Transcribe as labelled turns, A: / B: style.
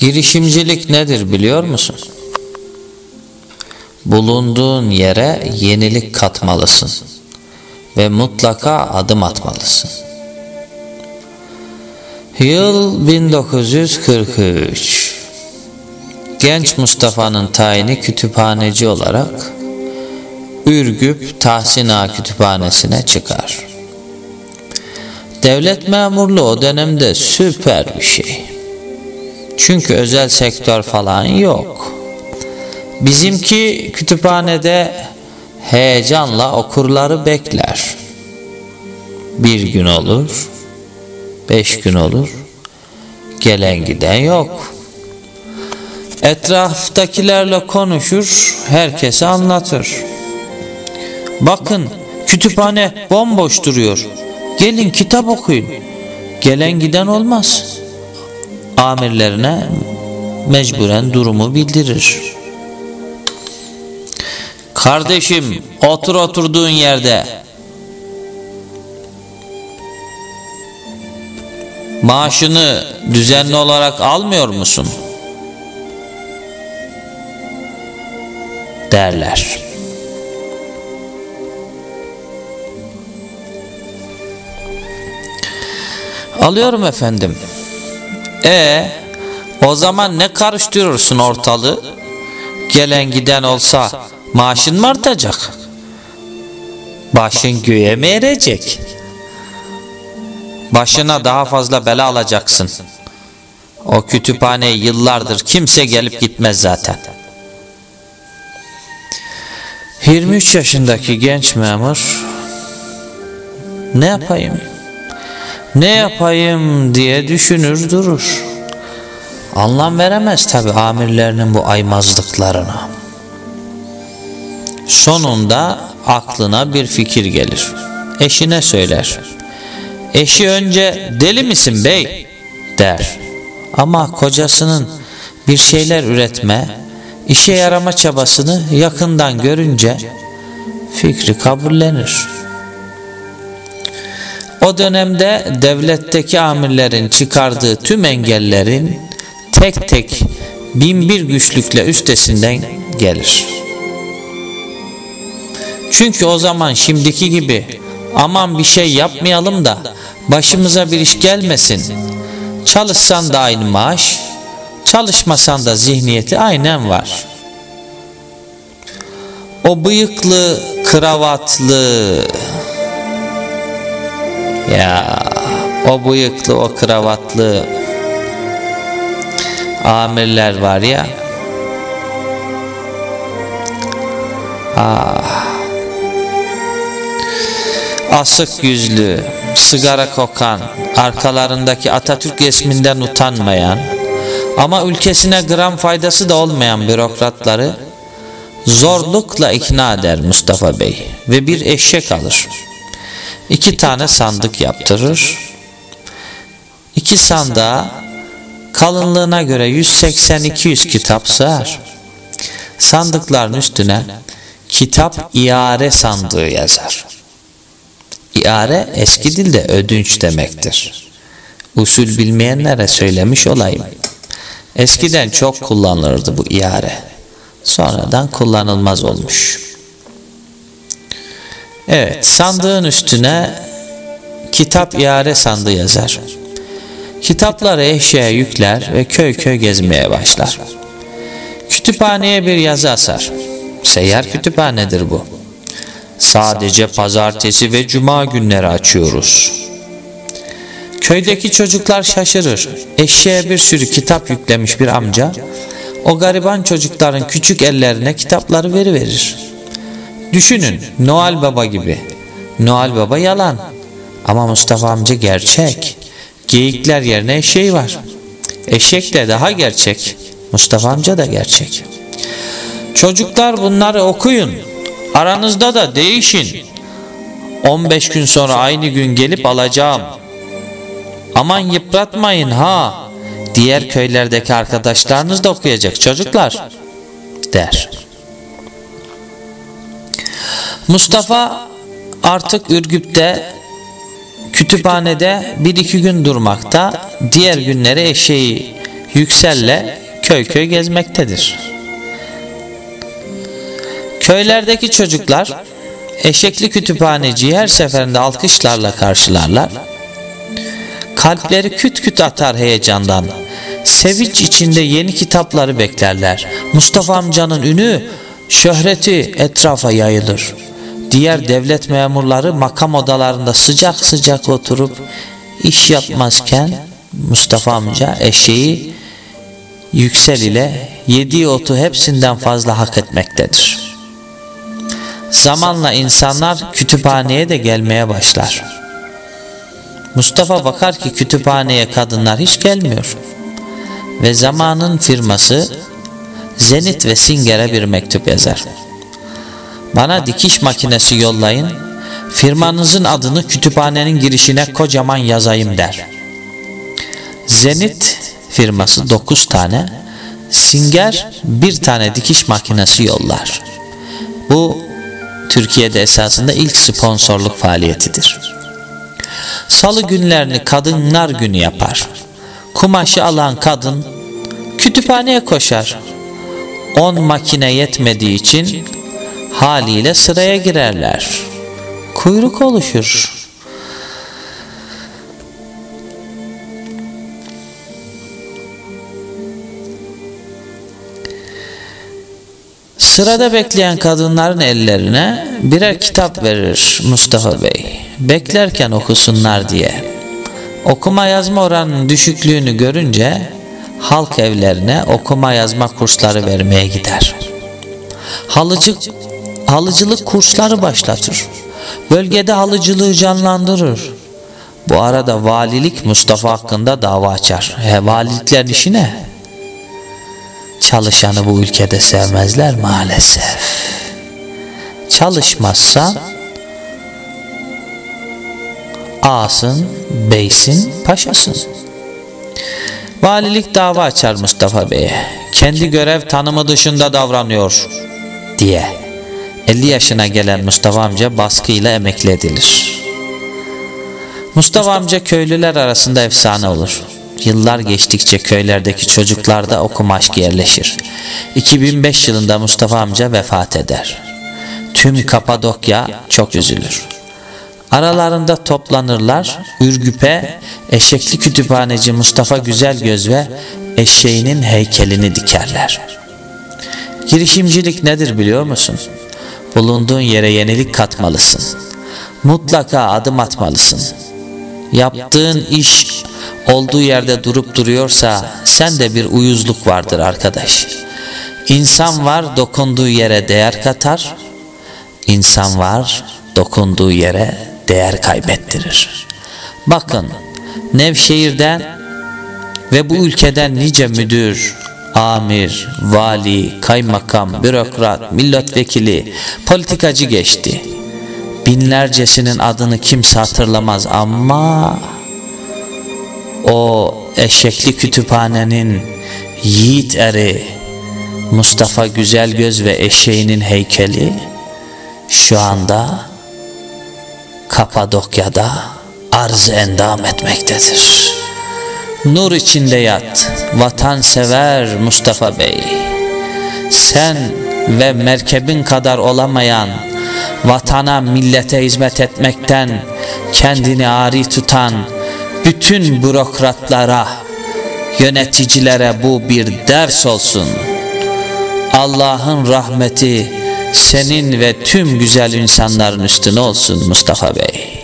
A: Girişimcilik nedir biliyor musun? Bulunduğun yere yenilik katmalısın ve mutlaka adım atmalısın. Yıl 1943 Genç Mustafa'nın tayini kütüphaneci olarak Ürgüp Tahsin Ağa Kütüphanesi'ne çıkar. Devlet memurluğu o dönemde süper bir şey. Çünkü özel sektör falan yok. Bizimki kütüphanede heyecanla okurları bekler. Bir gün olur, beş gün olur, gelen giden yok. Etraftakilerle konuşur, herkese anlatır. Bakın kütüphane bomboş duruyor. Gelin kitap okuyun. Gelen giden olmaz. Amirlerine mecburen durumu bildirir. Kardeşim otur oturduğun yerde. Maaşını düzenli olarak almıyor musun? derler. Alıyorum efendim. E o zaman ne karıştırıyorsun ortalığı? Gelen giden olsa maaşın mı artacak? Başın göğe mi erecek? Başına daha fazla bela alacaksın. O kütüphaneye yıllardır kimse gelip gitmez zaten. 23 yaşındaki genç memur ne yapayım? Ne yapayım diye düşünür durur. Anlam veremez tabi amirlerinin bu aymazlıklarına. Sonunda aklına bir fikir gelir. Eşine söyler. Eşi önce deli misin bey der. Ama kocasının bir şeyler üretme, işe yarama çabasını yakından görünce fikri kabullenir. O dönemde devletteki amirlerin çıkardığı tüm engellerin tek tek bin bir güçlükle üstesinden gelir. Çünkü o zaman şimdiki gibi aman bir şey yapmayalım da başımıza bir iş gelmesin. Çalışsan da aynı maaş, çalışmasan da zihniyeti aynen var. O bıyıklı, kravatlı, ya o bıyıklı, o kravatlı amirler var ya. Ah. Asık yüzlü, sigara kokan, arkalarındaki Atatürk resminden utanmayan ama ülkesine gram faydası da olmayan bürokratları zorlukla ikna eder Mustafa Bey ve bir eşek alır. İki tane sandık yaptırır. İki sandığa kalınlığına göre 180-200 kitap sığar. Sandıkların üstüne kitap iare sandığı yazar. İare eski dilde ödünç demektir. Usul bilmeyenlere söylemiş olayım. Eskiden çok kullanılırdı bu iare. Sonradan kullanılmaz olmuş. Evet, sandığın üstüne kitap iare sandığı yazar. Kitapları eşeğe yükler ve köy köy gezmeye başlar. Kütüphaneye bir yazı asar. Seyyar kütüphanedir bu. Sadece pazartesi ve cuma günleri açıyoruz. Köydeki çocuklar şaşırır. Eşeğe bir sürü kitap yüklemiş bir amca, o gariban çocukların küçük ellerine kitapları veriverir. Düşünün Noel Baba gibi. Noel Baba yalan. Ama Mustafa amca gerçek. Geyikler yerine eşeği var. Eşek de daha gerçek. Mustafa amca da gerçek. Çocuklar bunları okuyun. Aranızda da değişin. 15 gün sonra aynı gün gelip alacağım. Aman yıpratmayın ha. Diğer köylerdeki arkadaşlarınız da okuyacak çocuklar der. Mustafa artık Ürgüp'te kütüphanede bir iki gün durmakta, diğer günleri eşeği Yüksel'le köy köy gezmektedir. Köylerdeki çocuklar eşekli kütüphaneciyi her seferinde alkışlarla karşılarlar. Kalpleri küt küt atar heyecandan. Sevinç içinde yeni kitapları beklerler. Mustafa amcanın ünü, şöhreti etrafa yayılır. Diğer devlet memurları makam odalarında sıcak sıcak oturup iş yapmazken Mustafa amca eşeği yüksel ile yediği otu hepsinden fazla hak etmektedir. Zamanla insanlar kütüphaneye de gelmeye başlar. Mustafa bakar ki kütüphaneye kadınlar hiç gelmiyor. Ve zamanın firması Zenit ve Singer'e bir mektup yazar. Bana dikiş makinesi yollayın, firmanızın adını kütüphanenin girişine kocaman yazayım der. Zenit firması 9 tane, Singer bir tane dikiş makinesi yollar. Bu Türkiye'de esasında ilk sponsorluk faaliyetidir. Salı günlerini kadınlar günü yapar. Kumaşı alan kadın kütüphaneye koşar. 10 makine yetmediği için haliyle sıraya girerler. Kuyruk oluşur. Sırada bekleyen kadınların ellerine birer kitap verir Mustafa Bey. Beklerken okusunlar diye. Okuma yazma oranının düşüklüğünü görünce halk evlerine okuma yazma kursları vermeye gider. Halıcı, halıcılık kursları başlatır. Bölgede halıcılığı canlandırır. Bu arada valilik Mustafa hakkında dava açar. He, valiliklerin işi ne? Çalışanı bu ülkede sevmezler maalesef. Çalışmazsan ağasın, beysin, paşasın. Valilik dava açar Mustafa Bey'e. Kendi görev tanımı dışında davranıyor diye. 50 yaşına gelen Mustafa amca baskıyla emekli edilir. Mustafa amca köylüler arasında efsane olur. Yıllar geçtikçe köylerdeki çocuklarda okuma aşkı yerleşir. 2005 yılında Mustafa amca vefat eder. Tüm Kapadokya çok üzülür. Aralarında toplanırlar, Ürgüp'e eşekli kütüphaneci Mustafa Güzelgöz ve eşeğinin heykelini dikerler. Girişimcilik nedir biliyor musun? Bulunduğun yere yenilik katmalısın. Mutlaka adım atmalısın. Yaptığın iş olduğu yerde durup duruyorsa sen de bir uyuzluk vardır arkadaş. İnsan var dokunduğu yere değer katar. İnsan var dokunduğu yere değer kaybettirir. Bakın Nevşehir'den ve bu ülkeden nice müdür, amir, vali, kaymakam, bürokrat, milletvekili, politikacı geçti. Binlercesinin adını kimse hatırlamaz ama o eşekli kütüphanenin yiğit eri Mustafa Güzelgöz ve eşeğinin heykeli şu anda Kapadokya'da arz endam etmektedir. Nur içinde yat, vatansever Mustafa Bey. Sen ve merkebin kadar olamayan, vatana millete hizmet etmekten kendini ari tutan bütün bürokratlara, yöneticilere bu bir ders olsun. Allah'ın rahmeti senin ve tüm güzel insanların üstüne olsun Mustafa Bey.